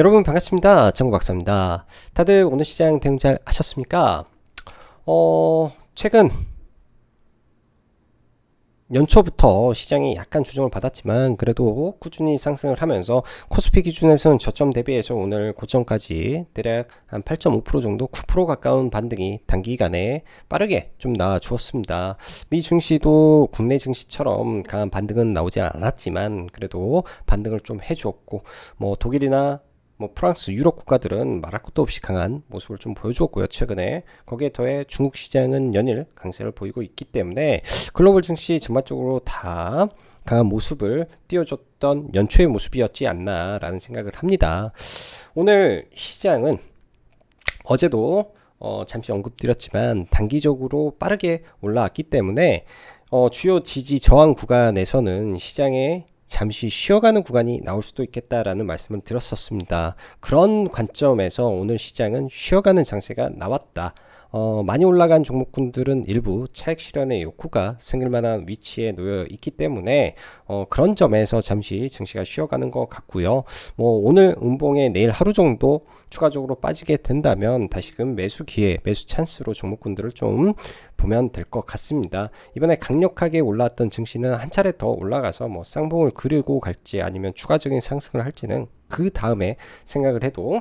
여러분 반갑습니다. 정구 박사입니다. 다들 오늘 시장 대응 잘 하셨습니까? 어, 최근 연초부터 시장이 약간 조정을 받았지만 그래도 꾸준히 상승을 하면서 코스피 기준에서는 저점 대비해서 오늘 고점까지 대략 한 8.5% 정도 9% 가까운 반등이 단기간에 빠르게 좀 나와 주었습니다. 미 증시도 국내 증시처럼 강한 반등은 나오지 않았지만 그래도 반등을 좀 해주었고 뭐 독일이나 뭐 프랑스, 유럽 국가들은 말할 것도 없이 강한 모습을 좀 보여주었고요. 최근에 거기에 더해 중국 시장은 연일 강세를 보이고 있기 때문에 글로벌 증시 전반적으로 다 강한 모습을 띄워줬던 연초의 모습이었지 않나라는 생각을 합니다. 오늘 시장은 어제도 어, 잠시 언급드렸지만 단기적으로 빠르게 올라왔기 때문에 어, 주요 지지 저항 구간에서는 시장의 잠시 쉬어가는 구간이 나올 수도 있겠다라는 말씀을 드렸었습니다. 그런 관점에서 오늘 시장은 쉬어가는 장세가 나왔다. 어, 많이 올라간 종목군들은 일부 차익 실현의 욕구가 생길 만한 위치에 놓여 있기 때문에 어, 그런 점에서 잠시 증시가 쉬어가는 것 같고요. 뭐 오늘 음봉에 내일 하루 정도 추가적으로 빠지게 된다면 다시금 매수 기회, 매수 찬스로 종목군들을 좀 보면 될 것 같습니다. 이번에 강력하게 올라왔던 증시는 한 차례 더 올라가서 뭐 쌍봉을 그리고 갈지 아니면 추가적인 상승을 할지는 그 다음에 생각을 해도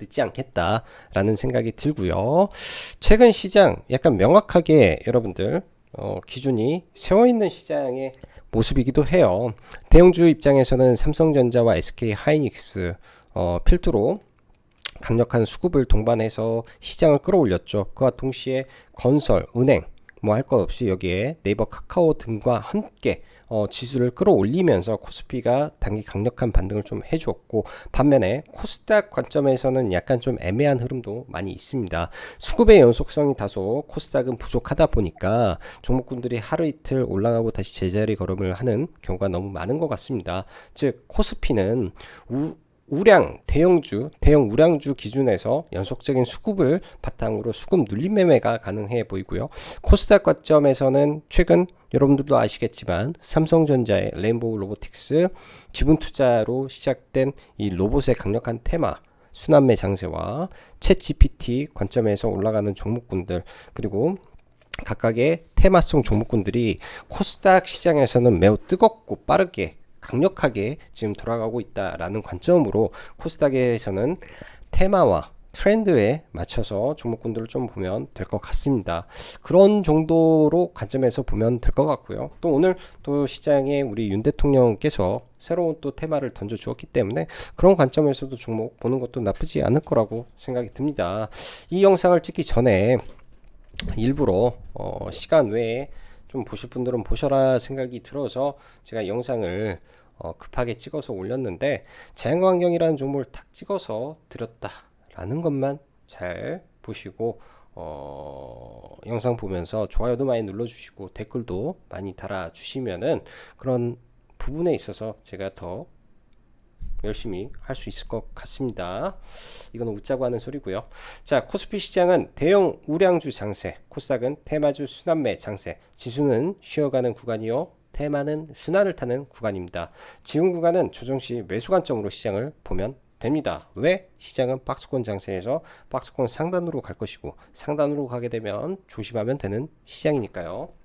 늦지 않겠다라는 생각이 들고요. 최근 시장 약간 명확하게 여러분들 어, 기준이 세워 있는 시장의 모습이기도 해요. 대형주 입장에서는 삼성전자와 SK 하이닉스 어, 필두로 강력한 수급을 동반해서 시장을 끌어올렸죠. 그와 동시에 건설, 은행 뭐 할 것 없이 여기에 네이버 카카오 등과 함께 어, 지수를 끌어올리면서 코스피가 단기 강력한 반등을 좀 해주었고 반면에 코스닥 관점에서는 약간 좀 애매한 흐름도 많이 있습니다. 수급의 연속성이 다소 코스닥은 부족하다 보니까 종목군들이 하루 이틀 올라가고 다시 제자리 걸음을 하는 경우가 너무 많은 것 같습니다. 즉 코스피는 우, 우량 대형주 대형 우량주 기준에서 연속적인 수급을 바탕으로 수급 눌림 매매가 가능해 보이고요. 코스닥 관점에서는 최근 여러분들도 아시겠지만 삼성전자의 레인보우 로보틱스 지분 투자로 시작된 이 로봇의 강력한 테마 순환매 장세와 챗 GPT 관점에서 올라가는 종목군들 그리고 각각의 테마성 종목군들이 코스닥 시장에서는 매우 뜨겁고 빠르게 강력하게 지금 돌아가고 있다라는 관점으로 코스닥에서는 테마와 트렌드에 맞춰서 종목군들을 좀 보면 될 것 같습니다. 그런 정도로 관점에서 보면 될 것 같고요. 또 오늘 또 시장에 우리 윤 대통령께서 새로운 또 테마를 던져 주었기 때문에 그런 관점에서도 종목 보는 것도 나쁘지 않을 거라고 생각이 듭니다. 이 영상을 찍기 전에 일부러 어, 시간 외에 좀 보실 분들은 보셔라 생각이 들어서 제가 영상을 어, 급하게 찍어서 올렸는데 자연환경이라는 종목을 탁 찍어서 드렸다라는 것만 잘 보시고 어, 영상 보면서 좋아요도 많이 눌러주시고 댓글도 많이 달아주시면은 그런 부분에 있어서 제가 더 열심히 할 수 있을 것 같습니다. 이거는 웃자고 하는 소리고요. 자, 코스피 시장은 대형 우량주 장세, 코스닥은 테마주 순환매 장세, 지수는 쉬어가는 구간이요. 테마는 순환을 타는 구간입니다. 지금 구간은 조정 시 매수 관점으로 시장을 보면 됩니다. 왜? 시장은 박스권 장세에서 박스권 상단으로 갈 것이고 상단으로 가게 되면 조심하면 되는 시장이니까요.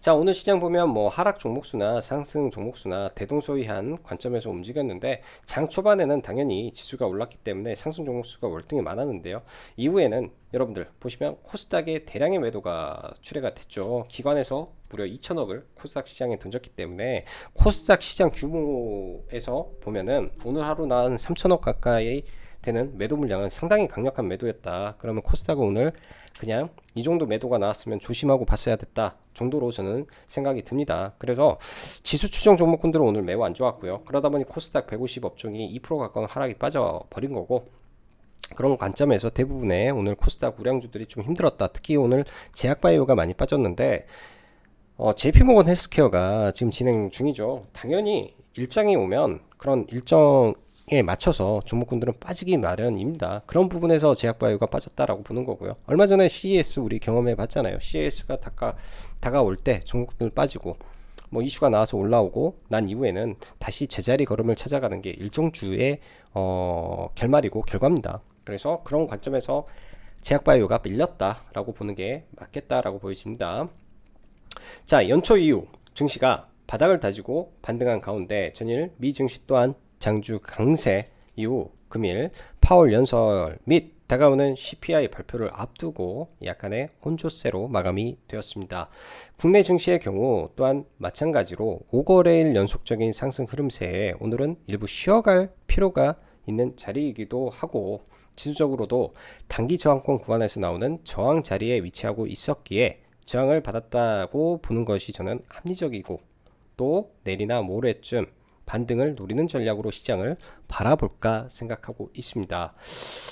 자 오늘 시장 보면 뭐 하락 종목수나 상승 종목수나 대동소이한 관점에서 움직였는데 장 초반에는 당연히 지수가 올랐기 때문에 상승 종목수가 월등히 많았는데요. 이후에는 여러분들 보시면 코스닥의 대량의 매도가 출회가 됐죠. 기관에서 무려 2천억을 코스닥 시장에 던졌기 때문에 코스닥 시장 규모에서 보면은 오늘 하루 난 3천억 가까이 되는 매도 물량은 상당히 강력한 매도였다. 그러면 코스닥은 오늘 그냥 이 정도 매도가 나왔으면 조심하고 봤어야 됐다 정도로 저는 생각이 듭니다. 그래서 지수 추정 종목군들은 오늘 매우 안 좋았고요. 그러다 보니 코스닥 150 업종이 2% 가까운 하락이 빠져버린 거고 그런 관점에서 대부분의 오늘 코스닥 우량주들이 좀 힘들었다. 특히 오늘 제약바이오가 많이 빠졌는데 어, JP모건 헬스케어가 지금 진행 중이죠. 당연히 일정이 오면 그런 일정 에 맞춰서 종목군들은 빠지기 마련입니다. 그런 부분에서 제약바이오가 빠졌다라고 보는 거고요. 얼마 전에 CES 우리 경험해 봤잖아요. CES가 다가, 다가올 때 종목들 빠지고 뭐 이슈가 나와서 올라오고 난 이후에는 다시 제자리 걸음을 찾아가는 게 일정 주의 어, 결말이고 결과입니다. 그래서 그런 관점에서 제약바이오가 밀렸다라고 보는 게 맞겠다라고 보여집니다. 자, 연초 이후 증시가 바닥을 다지고 반등한 가운데 전일 미 증시 또한 장주 강세 이후 금일 파월 연설 및 다가오는 CPI 발표를 앞두고 약간의 혼조세로 마감이 되었습니다. 국내 증시의 경우 또한 마찬가지로 5거래일 연속적인 상승 흐름세에 오늘은 일부 쉬어갈 필요가 있는 자리이기도 하고 지수적으로도 단기 저항권 구간에서 나오는 저항 자리에 위치하고 있었기에 저항을 받았다고 보는 것이 저는 합리적이고 또 내일이나 모레쯤 반등을 노리는 전략으로 시장을 바라볼까 생각하고 있습니다.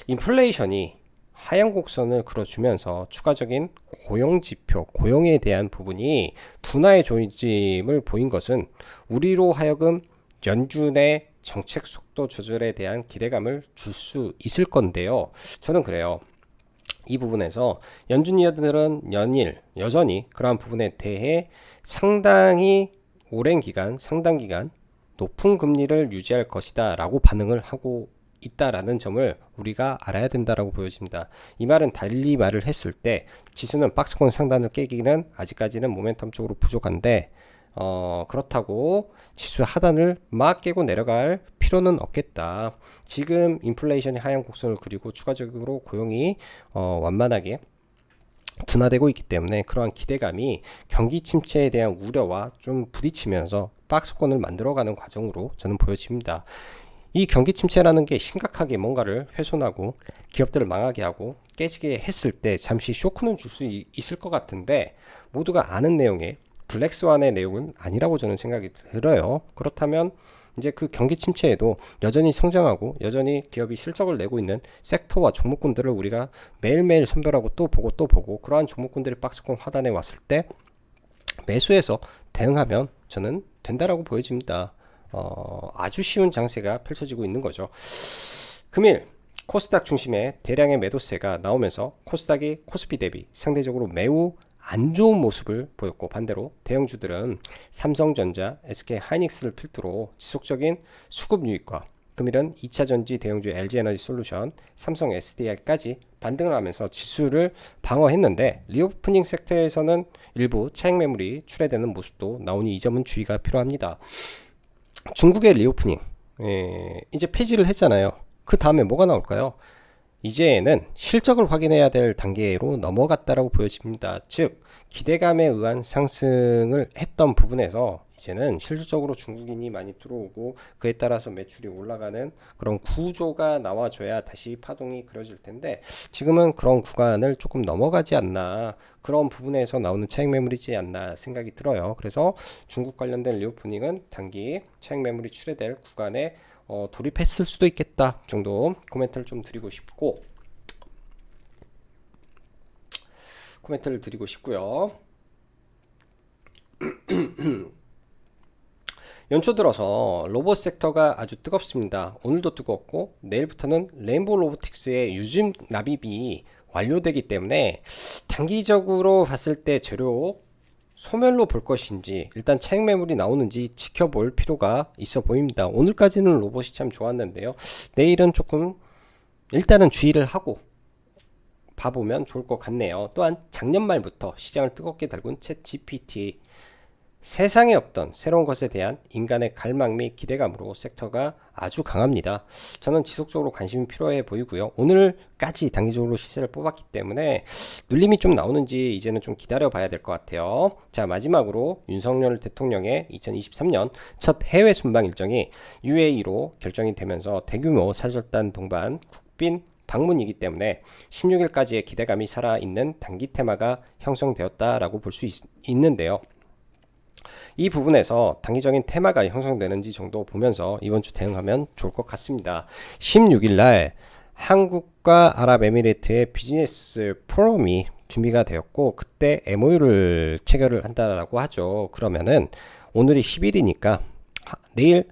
인플레이션이 하향 곡선을 그려주면서 추가적인 고용 지표, 고용에 대한 부분이 둔화의 조짐을 보인 것은 우리로 하여금 연준의 정책 속도 조절에 대한 기대감을 줄 수 있을 건데요. 저는 그래요. 이 부분에서 연준이들은 연일 여전히 그러한 부분에 대해 상당히 오랜 기간, 상당 기간 높은 금리를 유지할 것이다 라고 반응을 하고 있다라는 점을 우리가 알아야 된다라고 보여집니다. 이 말은 달리 말을 했을 때 지수는 박스권 상단을 깨기는 아직까지는 모멘텀적으로 부족한데 어, 그렇다고 지수 하단을 막 깨고 내려갈 필요는 없겠다. 지금 인플레이션이 하향 곡선을 그리고 추가적으로 고용이 어, 완만하게 둔화되고 있기 때문에 그러한 기대감이 경기 침체에 대한 우려와 좀 부딪히면서 박스권을 만들어가는 과정으로 저는 보여집니다. 이 경기 침체라는 게 심각하게 뭔가를 훼손하고 기업들을 망하게 하고 깨지게 했을 때 잠시 쇼크는 줄 수 있을 것 같은데 모두가 아는 내용의 블랙스완의 내용은 아니라고 저는 생각이 들어요. 그렇다면 이제 그 경기 침체에도 여전히 성장하고 여전히 기업이 실적을 내고 있는 섹터와 종목군들을 우리가 매일매일 선별하고 또 보고 또 보고 그러한 종목군들이 박스권 하단에 왔을 때 매수해서 대응하면 저는 된다라고 보여집니다. 어, 아주 쉬운 장세가 펼쳐지고 있는 거죠. 금일 코스닥 중심의 대량의 매도세가 나오면서 코스닥이 코스피 대비 상대적으로 매우 안 좋은 모습을 보였고 반대로 대형주들은 삼성전자, SK 하이닉스를 필두로 지속적인 수급 유입과 금일은 2차 전지 대형주 LG에너지 솔루션, 삼성 SDI까지 반등을 하면서 지수를 방어했는데 리오프닝 섹터에서는 일부 차익 매물이 출회되는 모습도 나오니 이 점은 주의가 필요합니다. 중국의 리오프닝 예, 이제 폐지를 했잖아요. 그 다음에 뭐가 나올까요? 이제는 실적을 확인해야 될 단계로 넘어갔다라고 보여집니다. 즉 기대감에 의한 상승을 했던 부분에서 이제는 실질적으로 중국인이 많이 들어오고 그에 따라서 매출이 올라가는 그런 구조가 나와줘야 다시 파동이 그려질 텐데 지금은 그런 구간을 조금 넘어가지 않나 그런 부분에서 나오는 차익 매물이지 않나 생각이 들어요. 그래서 중국 관련된 리오프닝은 단기 차익 매물이 출회될 구간에 어, 돌입했을 수도 있겠다 정도 코멘트를 좀 드리고 싶고 코멘트를 드리고 싶고요. 연초 들어서 로봇 섹터가 아주 뜨겁습니다. 오늘도 뜨겁고 내일부터는 레인보우 로보틱스의 유즘 납입이 완료되기 때문에 단기적으로 봤을 때 재료 소멸로 볼 것인지 일단 차익 매물이 나오는지 지켜볼 필요가 있어 보입니다. 오늘까지는 로봇이 참 좋았는데요. 내일은 조금 일단은 주의를 하고 봐보면 좋을 것 같네요. 또한 작년 말부터 시장을 뜨겁게 달군 챗 GPT 세상에 없던 새로운 것에 대한 인간의 갈망 및 기대감으로 섹터가 아주 강합니다. 저는 지속적으로 관심이 필요해 보이고요. 오늘까지 단기적으로 시세를 뽑았기 때문에 눌림이 좀 나오는지 이제는 좀 기다려 봐야 될 것 같아요. 자, 마지막으로 윤석열 대통령의 2023년 첫 해외 순방 일정이 UAE로 결정이 되면서 대규모 사절단 동반 국빈 방문이기 때문에 16일까지의 기대감이 살아있는 단기 테마가 형성되었다라고 볼 수 있는데요. 이 부분에서 단기적인 테마가 형성되는지 정도 보면서 이번 주 대응하면 좋을 것 같습니다. 16일 날 한국과 아랍에미리트의 비즈니스 포럼이 준비가 되었고 그때 MOU를 체결을 한다라고 하죠. 그러면은 오늘이 10일이니까 내일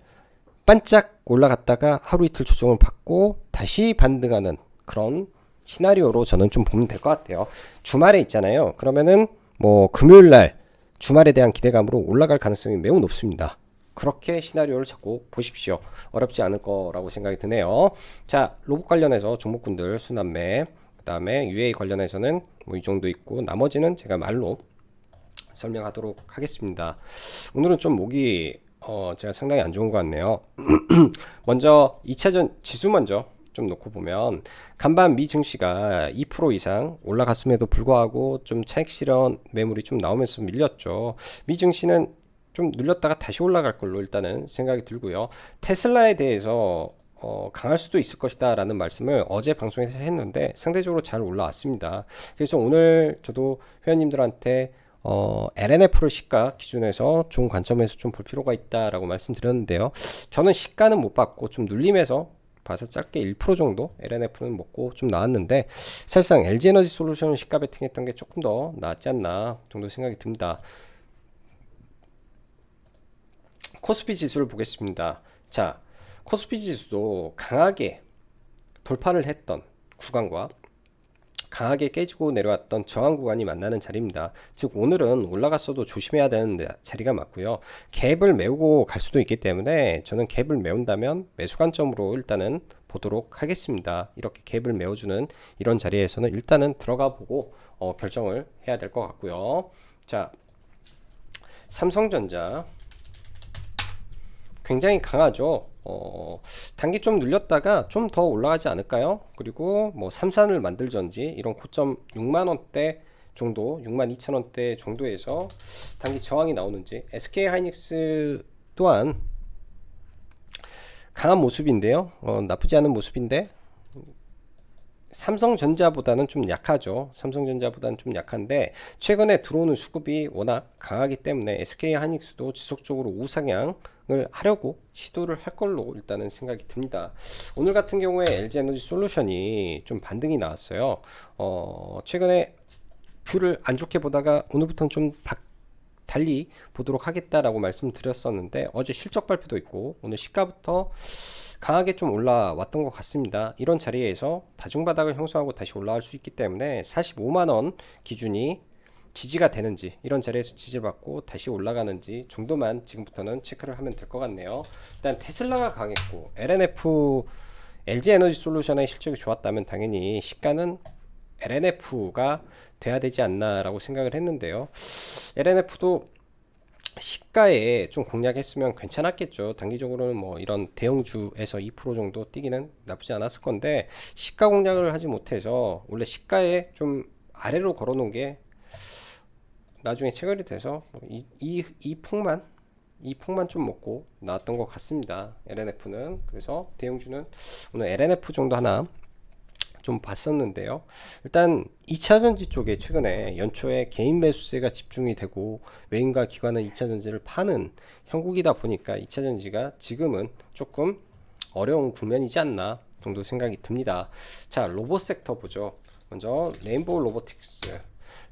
반짝 올라갔다가 하루 이틀 조정을 받고 다시 반등하는 그런 시나리오로 저는 좀 보면 될 것 같아요. 주말에 있잖아요. 그러면은 뭐 금요일 날 주말에 대한 기대감으로 올라갈 가능성이 매우 높습니다. 그렇게 시나리오를 잡고 보십시오. 어렵지 않을 거라고 생각이 드네요. 자, 로봇 관련해서 종목군들 순환매, 그 다음에 UA 관련해서는 뭐 이 정도 있고, 나머지는 제가 말로 설명하도록 하겠습니다. 오늘은 좀 목이 어, 제가 상당히 안 좋은 것 같네요. 먼저 2차전 지수 먼저 좀 놓고 보면 간밤 미 증시가 2% 이상 올라갔음에도 불구하고 좀 차익 실현 매물이 좀 나오면서 밀렸죠. 미 증시는 좀 눌렸다가 다시 올라갈 걸로 일단은 생각이 들고요. 테슬라에 대해서 어, 강할 수도 있을 것이다 라는 말씀을 어제 방송에서 했는데 상대적으로 잘 올라왔습니다. 그래서 오늘 저도 회원님들한테 어, LNF를 시가 기준에서 좋은 관점에서 좀 볼 필요가 있다라고 말씀드렸는데요. 저는 시가는 못 봤고 좀 눌림에서 봐서 짧게 1% 정도 LNF는 먹고 좀 나왔는데 사실상 LG에너지 솔루션 시가 베팅했던 게 조금 더 낫지 않나 정도 생각이 듭니다. 코스피 지수를 보겠습니다. 자, 코스피 지수도 강하게 돌파를 했던 구간과 강하게 깨지고 내려왔던 저항 구간이 만나는 자리입니다. 즉 오늘은 올라갔어도 조심해야 되는 자리가 맞고요. 갭을 메우고 갈 수도 있기 때문에 저는 갭을 메운다면 매수 관점으로 일단은 보도록 하겠습니다. 이렇게 갭을 메워주는 이런 자리에서는 일단은 들어가 보고 어, 결정을 해야 될 것 같고요. 자, 삼성전자 굉장히 강하죠. 어, 단기 좀 눌렸다가 좀 더 올라가지 않을까요? 그리고 뭐 삼산을 만들전지 이런 고점 6만 원대 정도, 6만 2천 원대 정도에서 단기 저항이 나오는지 SK 하이닉스 또한 강한 모습인데요. 어, 나쁘지 않은 모습인데 삼성전자보다는 좀 약하죠. 삼성전자보다는 좀 약한데 최근에 들어오는 수급이 워낙 강하기 때문에 SK 하이닉스도 지속적으로 우상향을 하려고 시도를 할 걸로 일단은 생각이 듭니다. 오늘 같은 경우에 LG 에너지 솔루션이 좀 반등이 나왔어요. 어, 최근에 뷰를 안 좋게 보다가 오늘부터는 좀 바, 달리 보도록 하겠다라고 말씀드렸었는데 어제 실적 발표도 있고 오늘 시가부터 강하게 좀 올라왔던 것 같습니다. 이런 자리에서 다중바닥을 형성하고 다시 올라갈 수 있기 때문에 45만원 기준이 지지가 되는지 이런 자리에서 지지받고 다시 올라가는지 정도만 지금부터는 체크를 하면 될 것 같네요. 일단 테슬라가 강했고 LNF LG 에너지 솔루션의 실적이 좋았다면 당연히 시가는 LNF가 돼야 되지 않나라고 생각을 했는데요. LNF도 시가에 좀 공략했으면 괜찮았겠죠. 단기적으로는 뭐 이런 대형주에서 2% 정도 뛰기는 나쁘지 않았을 건데 시가 공략을 하지 못해서 원래 시가에 좀 아래로 걸어놓은 게 나중에 체결이 돼서 뭐 이, 이, 이 폭만 이 폭만 좀 먹고 나왔던 것 같습니다. LNF는 그래서 대형주는 오늘 LNF 정도 하나 좀 봤었는데요. 일단 2차 전지 쪽에 최근에 연초에 개인 매수세가 집중이 되고 외인과 기관은 2차 전지를 파는 형국이다 보니까 2차 전지가 지금은 조금 어려운 국면이지 않나 정도 생각이 듭니다. 자, 로봇 섹터 보죠. 먼저 레인보우 로보틱스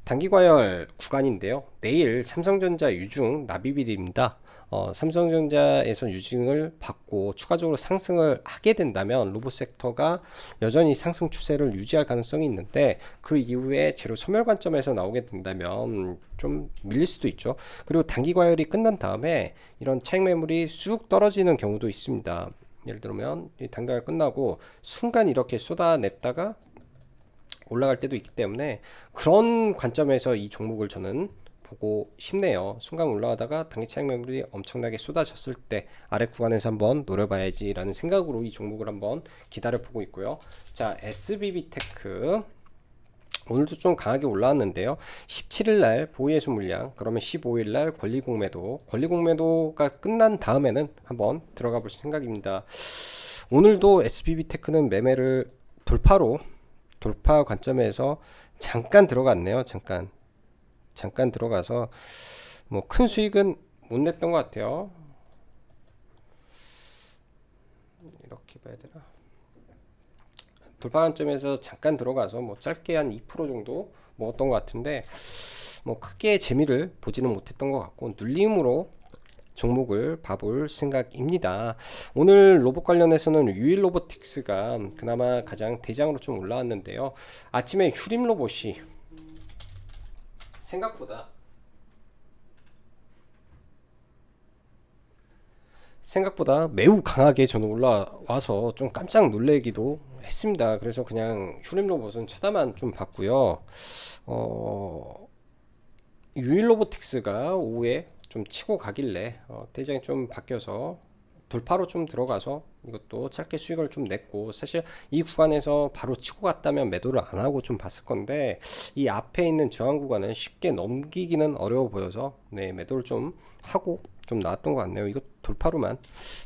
단기 과열 구간인데요. 내일 삼성전자 유중 납입일입니다. 어, 삼성전자에서 유증을 받고 추가적으로 상승을 하게 된다면 로봇 섹터가 여전히 상승 추세를 유지할 가능성이 있는데 그 이후에 재료 소멸 관점에서 나오게 된다면 좀 밀릴 수도 있죠. 그리고 단기 과열이 끝난 다음에 이런 차익 매물이 쑥 떨어지는 경우도 있습니다. 예를 들면 이 과열 끝나고 순간 이렇게 쏟아냈다가 올라갈 때도 있기 때문에 그런 관점에서 이 종목을 저는 보고 싶네요. 순간 올라가다가 단기 차익 매물이 엄청나게 쏟아졌을 때 아래 구간에서 한번 노려봐야지라는 생각으로 이 종목을 한번 기다려 보고 있고요. 자, SBB 테크 오늘도 좀 강하게 올라왔는데요. 17일 날 보유예수 물량, 그러면 15일 날 권리 공매도, 권리 공매도가 끝난 다음에는 한번 들어가 볼 생각입니다. 오늘도 SBB 테크는 매매를 돌파로 돌파 관점에서 잠깐 들어갔네요. 잠깐 잠깐 들어가서 뭐 큰 수익은 못 냈던 것 같아요. 이렇게 봐야 되나? 돌파 관점에서 잠깐 들어가서 뭐 짧게 한 2% 정도 먹었던 것 같은데 뭐 크게 재미를 보지는 못했던 것 같고 눌림으로 종목을 봐볼 생각입니다. 오늘 로봇 관련해서는 유일 로보틱스가 그나마 가장 대장으로 좀 올라왔는데요. 아침에 휴림 로봇이 생각보다 생각보다 매우 강하게 저는 올라와서 좀 깜짝 놀래기도 했습니다. 그래서 그냥 휴림 로봇은 쳐다만 좀 봤고요. 어, 유일 로보틱스가 오후에 좀 치고 가길래 어, 대장이 좀 바뀌어서 돌파로 좀 들어가서 이것도 짧게 수익을 좀 냈고 사실 이 구간에서 바로 치고 갔다면 매도를 안 하고 좀 봤을 건데 이 앞에 있는 저항 구간은 쉽게 넘기기는 어려워 보여서 네 매도를 좀 하고 좀 나왔던 것 같네요. 이거 돌파로만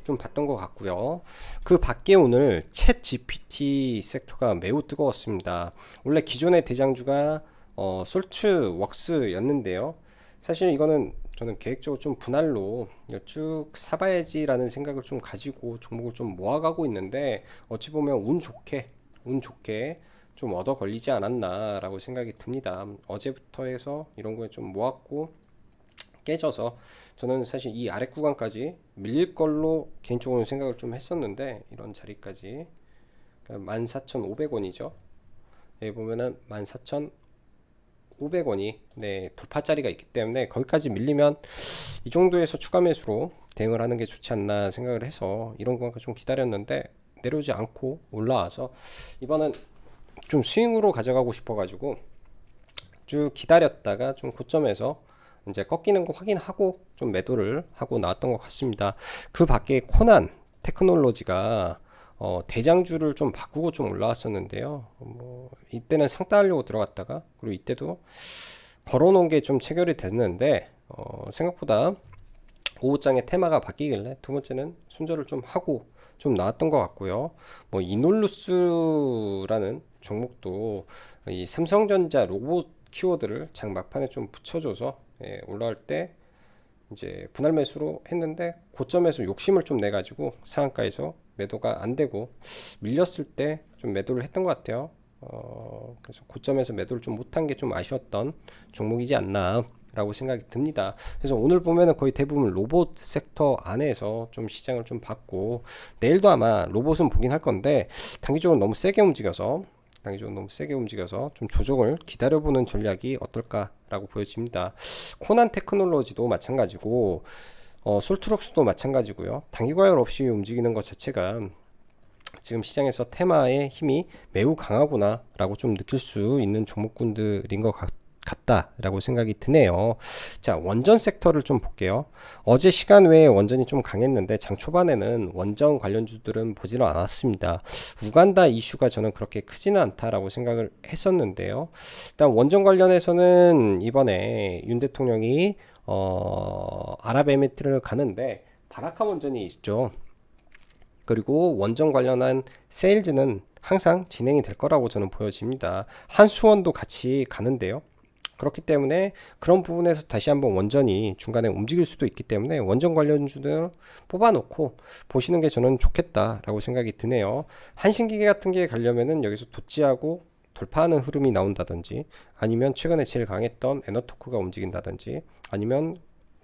좀 봤던 것 같고요. 그 밖에 오늘 챗 GPT 섹터가 매우 뜨거웠습니다. 원래 기존의 대장주가 어, 솔트 웍스였는데요. 사실 이거는 저는 계획적으로 좀 분할로 쭉 사봐야지라는 생각을 좀 가지고 종목을 좀 모아가고 있는데 어찌 보면 운 좋게 운 좋게 좀 얻어 걸리지 않았나라고 생각이 듭니다. 어제부터 해서 이런 거에 좀 모았고 깨져서 저는 사실 이 아래 구간까지 밀릴 걸로 개인적으로 생각을 좀 했었는데 이런 자리까지 그러니까 14,500원이죠. 여기 보면은 14,000 500원이 네, 돌파자리가 있기 때문에 거기까지 밀리면 이 정도에서 추가 매수로 대응을 하는 게 좋지 않나 생각을 해서 이런 거가 좀 기다렸는데 내려오지 않고 올라와서 이번은 좀 스윙으로 가져가고 싶어 가지고 쭉 기다렸다가 좀 고점에서 이제 꺾이는 거 확인하고 좀 매도를 하고 나왔던 것 같습니다. 그 밖에 코난 테크놀로지가 어, 대장주를 좀 바꾸고 좀 올라왔었는데요. 뭐 이때는 상따하려고 들어갔다가 그리고 이때도 걸어놓은 게 좀 체결이 됐는데 어, 생각보다 오후장의 테마가 바뀌길래 두 번째는 순절을 좀 하고 좀 나왔던 것 같고요. 뭐 이놀루스라는 종목도 이 삼성전자 로봇 키워드를 장 막판에 좀 붙여줘서 예, 올라올 때 이제 분할 매수로 했는데 고점에서 욕심을 좀 내가지고 상한가에서 매도가 안 되고 밀렸을 때 좀 매도를 했던 것 같아요. 어, 그래서 고점에서 매도를 좀 못한 게 좀 아쉬웠던 종목이지 않나. 라고 생각이 듭니다. 그래서 오늘 보면은 거의 대부분 로봇 섹터 안에서 좀 시장을 좀 봤고 내일도 아마 로봇은 보긴 할 건데 단기적으로 너무 세게 움직여서 단기적으로 너무 세게 움직여서 좀 조정을 기다려보는 전략이 어떨까라고 보여집니다. 코난 테크놀로지도 마찬가지고 어, 솔트록스도 마찬가지고요. 단기 과열 없이 움직이는 것 자체가 지금 시장에서 테마의 힘이 매우 강하구나 라고 좀 느낄 수 있는 종목군들인 것 같. 같다라고 생각이 드네요. 자, 원전 섹터를 좀 볼게요. 어제 시간 외에 원전이 좀 강했는데 장 초반에는 원전 관련주들은 보지는 않았습니다. 우간다 이슈가 저는 그렇게 크지는 않다라고 생각을 했었는데요. 일단 원전 관련해서는 이번에 윤 대통령이 어, 아랍에미리트를 가는데 바라카 원전이 있죠. 그리고 원전 관련한 세일즈는 항상 진행이 될 거라고 저는 보여집니다. 한수원도 같이 가는데요. 그렇기 때문에 그런 부분에서 다시 한번 원전이 중간에 움직일 수도 있기 때문에 원전 관련주들 뽑아놓고 보시는 게 저는 좋겠다라고 생각이 드네요. 한신기계 같은 게 가려면은 여기서 도치하고 돌파하는 흐름이 나온다든지 아니면 최근에 제일 강했던 에너토크가 움직인다든지 아니면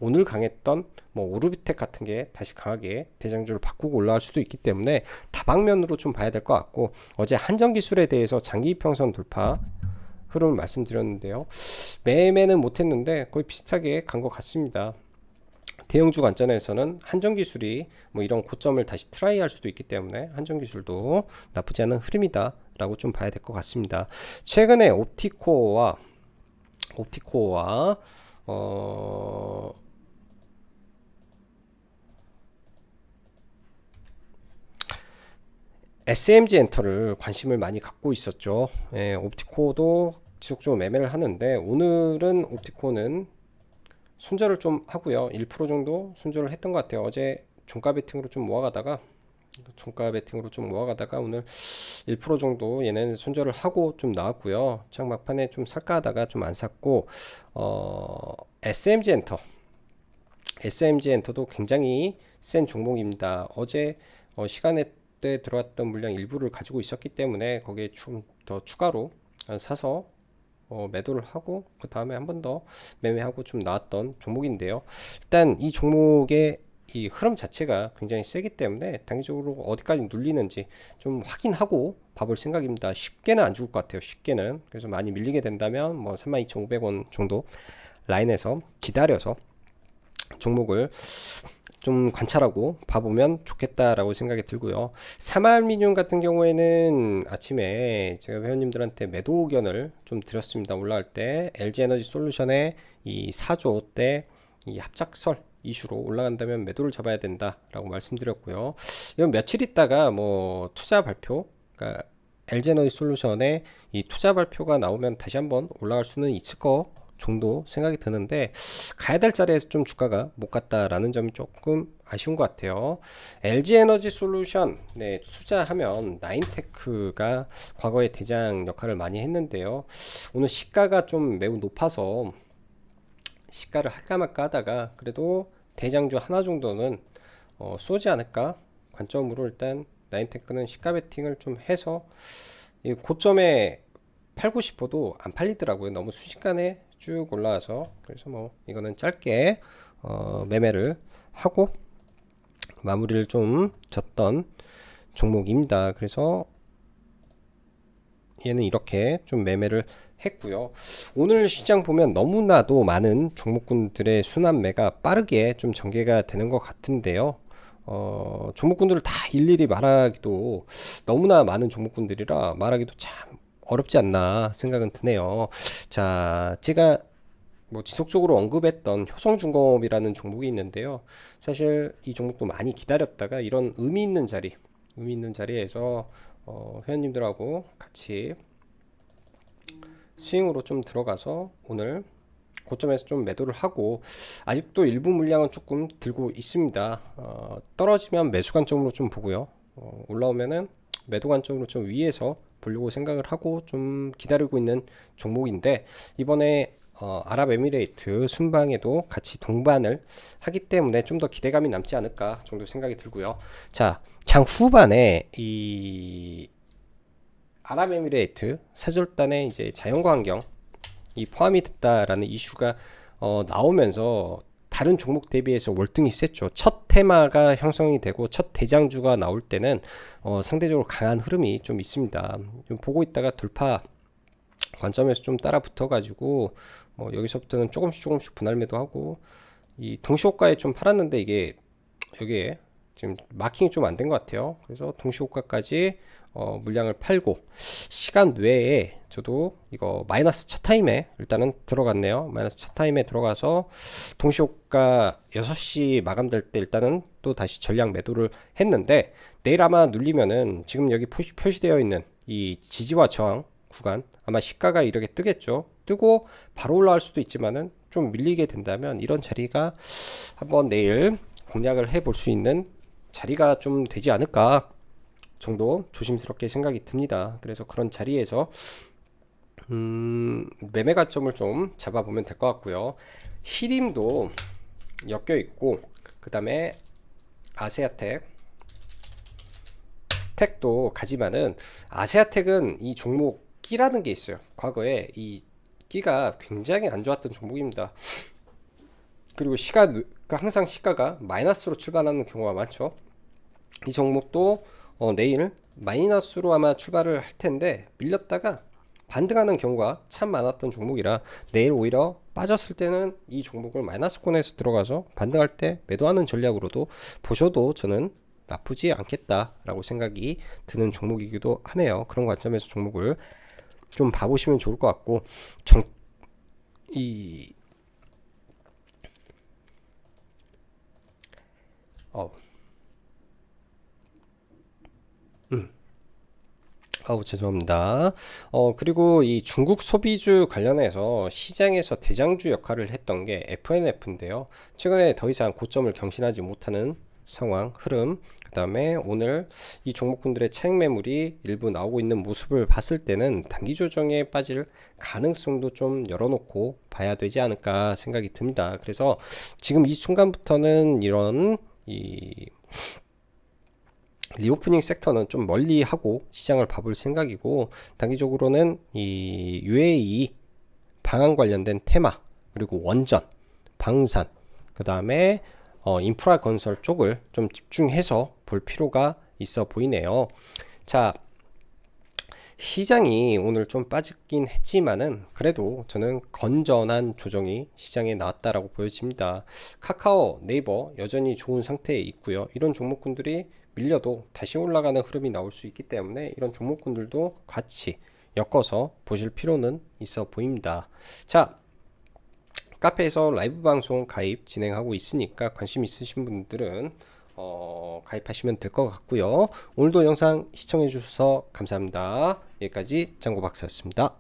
오늘 강했던 뭐 오르비텍 같은 게 다시 강하게 대장주를 바꾸고 올라갈 수도 있기 때문에 다방면으로 좀 봐야 될 것 같고 어제 한전기술에 대해서 장기 이평선 돌파 흐름을 말씀드렸는데요. 매매는 못했는데 거의 비슷하게 간 것 같습니다. 대형주 관점에서는 한전기술이 뭐 이런 고점을 다시 트라이할 수도 있기 때문에 한전기술도 나쁘지 않은 흐름이다 라고 좀 봐야 될 것 같습니다. 최근에 옵티코와 옵티코와 어 SMG 엔터를 관심을 많이 갖고 있었죠. 예, 옵티코도 지속적으로 매매를 하는데 오늘은 옵티코는 손절을 좀 하고요. 1% 정도 손절을 했던 것 같아요. 어제 종가 베팅으로 좀 모아가다가 종가 베팅으로 좀 모아가다가 오늘 1% 정도 얘는 손절을 하고 좀 나왔고요. 장 막판에 좀 살까 하다가 좀 안 샀고 어, SMG 엔터 SMG 엔터도 굉장히 센 종목입니다. 어제 어, 시간에 때 들어왔던 물량 일부를 가지고 있었기 때문에 거기에 좀 더 추가로 사서 어, 매도를 하고 그 다음에 한 번 더 매매하고 좀 나왔던 종목인데요. 일단 이 종목의 이 흐름 자체가 굉장히 세기 때문에 단기적으로 어디까지 눌리는지 좀 확인하고 봐볼 생각입니다. 쉽게는 안 죽을 것 같아요. 쉽게는 그래서 많이 밀리게 된다면 뭐 32,500원 정도 라인에서 기다려서 종목을 좀 관찰하고 봐보면 좋겠다라고 생각이 들고요. 사마알미늄 같은 경우에는 아침에 제가 회원님들한테 매도 의견을 좀 드렸습니다. 올라갈 때 LG 에너지 솔루션의 이 4조 때 이 합작설 이슈로 올라간다면 매도를 잡아야 된다라고 말씀드렸고요. 이건 며칠 있다가 뭐 투자 발표, 그러니까 에너지 솔루션의 이 투자 발표가 나오면 다시 한번 올라갈 수는 있을 거 정도 생각이 드는데 가야 될 자리에서 좀 주가가 못 갔다라는 점이 조금 아쉬운 것 같아요. LG 에너지 솔루션 네, 투자하면 나인테크가 과거에 대장 역할을 많이 했는데요. 오늘 시가가 좀 매우 높아서 시가를 할까 말까 하다가 그래도 대장주 하나 정도는 어, 쏘지 않을까 관점으로 일단 나인테크는 시가 베팅을 좀 해서 이 고점에 팔고 싶어도 안 팔리더라고요. 너무 순식간에 쭉 올라와서 그래서 뭐 이거는 짧게 어, 매매를 하고 마무리를 좀 졌던 종목입니다. 그래서 얘는 이렇게 좀 매매를 했고요. 오늘 시장 보면 너무나도 많은 종목군들의 순환매가 빠르게 좀 전개가 되는 것 같은데요. 어, 종목군들을 다 일일이 말하기도 너무나 많은 종목군들이라 말하기도 참 어렵지 않나 생각은 드네요. 자, 제가 뭐 지속적으로 언급했던 효성중공업이라는 종목이 있는데요. 사실 이 종목도 많이 기다렸다가 이런 의미 있는 자리, 의미 있는 자리에서 어, 회원님들하고 같이 스윙으로 좀 들어가서 오늘 고점에서 좀 매도를 하고 아직도 일부 물량은 조금 들고 있습니다. 어, 떨어지면 매수 관점으로 좀 보고요. 어, 올라오면은 매도 관점으로 좀 위에서 보려고 생각을 하고 좀 기다리고 있는 종목인데 이번에 어, 아랍에미레이트 순방에도 같이 동반을 하기 때문에 좀 더 기대감이 남지 않을까 정도 생각이 들고요. 자, 장 후반에 이 아랍에미레이트 사절단의 이제 자연과 환경 이 포함이 됐다라는 이슈가 어, 나오면서 다른 종목 대비해서 월등히 셌죠. 첫 테마가 형성이 되고 첫 대장주가 나올 때는 어, 상대적으로 강한 흐름이 좀 있습니다. 좀 보고 있다가 돌파 관점에서 좀 따라 붙어가지고 뭐 여기서부터는 조금씩 조금씩 분할 매도 하고 이 동시호가에 좀 팔았는데 이게 여기에 지금 마킹이 좀 안 된 것 같아요. 그래서 동시호가까지 어, 물량을 팔고 시간 외에 저도 이거 마이너스 첫 타임에 일단은 들어갔네요. 마이너스 첫 타임에 들어가서 동시호가 6시 마감될 때 일단은 또 다시 전량 매도를 했는데 내일 아마 눌리면은 지금 여기 표시, 표시되어 있는 이 지지와 저항 구간 아마 시가가 이렇게 뜨겠죠. 뜨고 바로 올라갈 수도 있지만은 좀 밀리게 된다면 이런 자리가 한번 내일 공략을 해볼 수 있는 자리가 좀 되지 않을까 정도 조심스럽게 생각이 듭니다. 그래서 그런 자리에서 음, 매매 가점을 좀 잡아보면 될 것 같고요. 히림도 엮여 있고 그 다음에 아세아텍 택도 가지만은 아세아텍은 이 종목 끼라는 게 있어요. 과거에 이 끼가 굉장히 안 좋았던 종목입니다. 그리고 시가 그러니까 항상 시가가 마이너스로 출발하는 경우가 많죠. 이 종목도 어, 내일 마이너스로 아마 출발을 할 텐데 밀렸다가 반등하는 경우가 참 많았던 종목이라 내일 오히려 빠졌을 때는 이 종목을 마이너스권에서 들어가서 반등할 때 매도하는 전략으로도 보셔도 저는 나쁘지 않겠다라고 생각이 드는 종목이기도 하네요. 그런 관점에서 종목을 좀 봐보시면 좋을 것 같고 정, 이 어. 음. 아우 죄송합니다. 어 그리고 이 중국 소비주 관련해서 시장에서 대장주 역할을 했던 게 FNF인데요. 최근에 더 이상 고점을 경신하지 못하는 상황, 흐름, 그 다음에 오늘 이 종목군들의 차익 매물이 일부 나오고 있는 모습을 봤을 때는 단기 조정에 빠질 가능성도 좀 열어놓고 봐야 되지 않을까 생각이 듭니다. 그래서 지금 이 순간부터는 이런 이 리오프닝 섹터는 좀 멀리 하고 시장을 봐볼 생각이고 단기적으로는 이 UAE 방한 관련된 테마 그리고 원전, 방산 그 다음에 어, 인프라 건설 쪽을 좀 집중해서 볼 필요가 있어 보이네요. 자, 시장이 오늘 좀 빠지긴 했지만은 그래도 저는 건전한 조정이 시장에 나왔다라고 보여집니다. 카카오, 네이버 여전히 좋은 상태에 있고요. 이런 종목군들이 밀려도 다시 올라가는 흐름이 나올 수 있기 때문에 이런 종목군들도 같이 엮어서 보실 필요는 있어 보입니다. 자, 카페에서 라이브 방송 가입 진행하고 있으니까 관심 있으신 분들은 어, 가입하시면 될 것 같고요. 오늘도 영상 시청해 주셔서 감사합니다. 여기까지 장고 박사였습니다.